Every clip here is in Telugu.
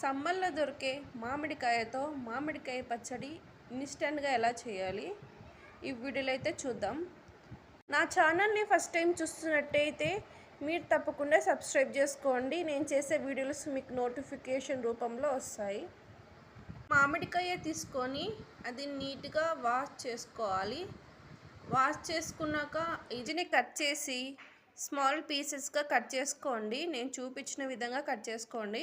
సమ్మల్లో దొరికే మామిడికాయతో మామిడికాయ పచ్చడి ఇన్స్టెంట్గా ఎలా చేయాలి? ఈ వీడియోలో అయితే చూద్దాం. నా ఛానల్ని ఫస్ట్ టైం చూస్తున్నట్టయితే మీరు తప్పకుండా సబ్స్క్రైబ్ చేసుకోండి. నేను చేసే వీడియోస్ మీకు నోటిఫికేషన్ రూపంలో వస్తాయి. మామిడికాయ తీసుకొని అది నీట్గా వాష్ చేసుకోవాలి. వాష్ చేసుకున్నాక ఇదిని కట్ చేసి స్మాల్ పీసెస్గా కట్ చేసుకోండి. నేను చూపించిన విధంగా కట్ చేసుకోండి.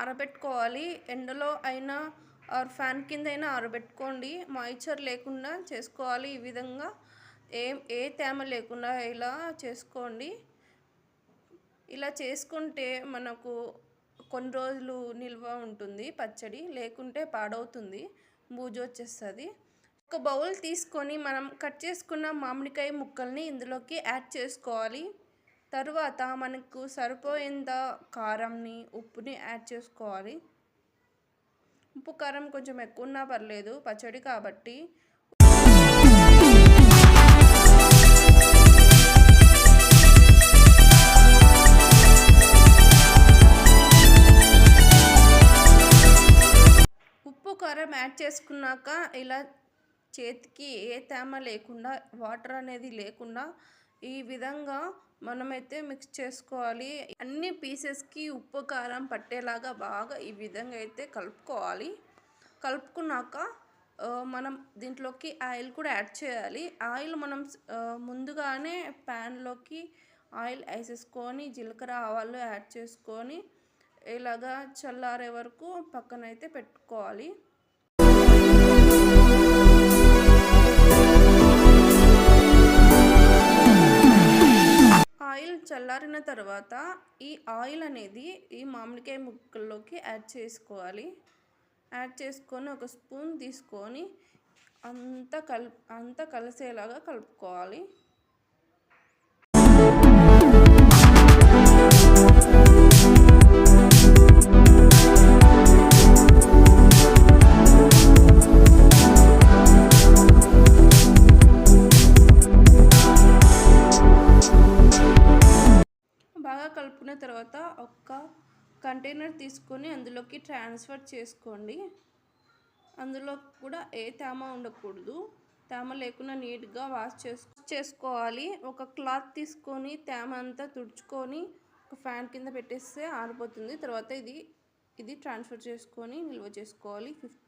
ఆరబెట్టుకోవాలి. ఎండలో అయినా ఆర్ ఫ్యాన్ కింద అయినా ఆరబెట్టుకోండి. మాయిశ్చర్ లేకుండా చేసుకోవాలి. ఈ విధంగా ఏం ఏ తేమ లేకుండా ఇలా చేసుకోండి. ఇలా చేసుకుంటే మనకు కొన్ని రోజులు నిల్వ ఉంటుంది పచ్చడి లేకుంటే పాడవుతుంది బూజు వచ్చేస్తుంది. ఒక బౌల్ తీసుకొని మనం కట్ చేసుకున్న మామిడికాయ ముక్కల్ని ఇందులోకి యాడ్ చేసుకోవాలి. తరువాత మనకు సరిపోయేంత కారంని ఉప్పుని యాడ్ చేసుకోవాలి. ఉప్పు కారం కొంచెం ఎక్కువ ఉన్నా పర్లేదు పచ్చడి కాబట్టి ఉప్పు కారం యాడ్ చేసుకున్నాక ఇలా చేతికి ఏ తేమ లేకుండా వాటర్ అనేది లేకుండా ఈ విధంగా మనమైతే మిక్స్ చేసుకోవాలి. అన్ని పీసెస్కి ఉప్పు కారం పట్టేలాగా బాగా ఈ విధంగా అయితే కలుపుకోవాలి. కలుపుకున్నాక మనం దీంట్లోకి ఆయిల్ కూడా యాడ్ చేయాలి. ఆయిల్ మనం ముందుగానే ప్యాన్లోకి ఆయిల్ వేసేసుకొని జీలకర్ర ఆవాలు యాడ్ చేసుకొని ఇలాగా చల్లారే వరకు పక్కనైతే పెట్టుకోవాలి. చల్లారిన తర్వాత ఈ ఆయిల్ అనేది ఈ మామిడికాయ ముక్కల్లోకి యాడ్ చేసుకోవాలి. యాడ్ చేసుకొని ఒక స్పూన్ తీసుకొని అంతా కల్ అంతా కలిసేలాగా కలుపుకోవాలి. తర్వాత ఒక కంటైనర్ తీసుకొని అందులోకి ట్రాన్స్ఫర్ చేసుకోండి. అందులో కూడా ఏ తేమ ఉండకూడదు. తేమ లేకుండా నీట్గా వాష్ చేసు చేసుకోవాలి. ఒక క్లాత్ తీసుకొని తేమ అంతా తుడుచుకొని ఒక ఫ్యాన్ కింద పెట్టేస్తే ఆరిపోతుంది. తర్వాత ఇది ఇది ట్రాన్స్ఫర్ చేసుకొని నిల్వ చేసుకోవాలి. ఫిఫ్త్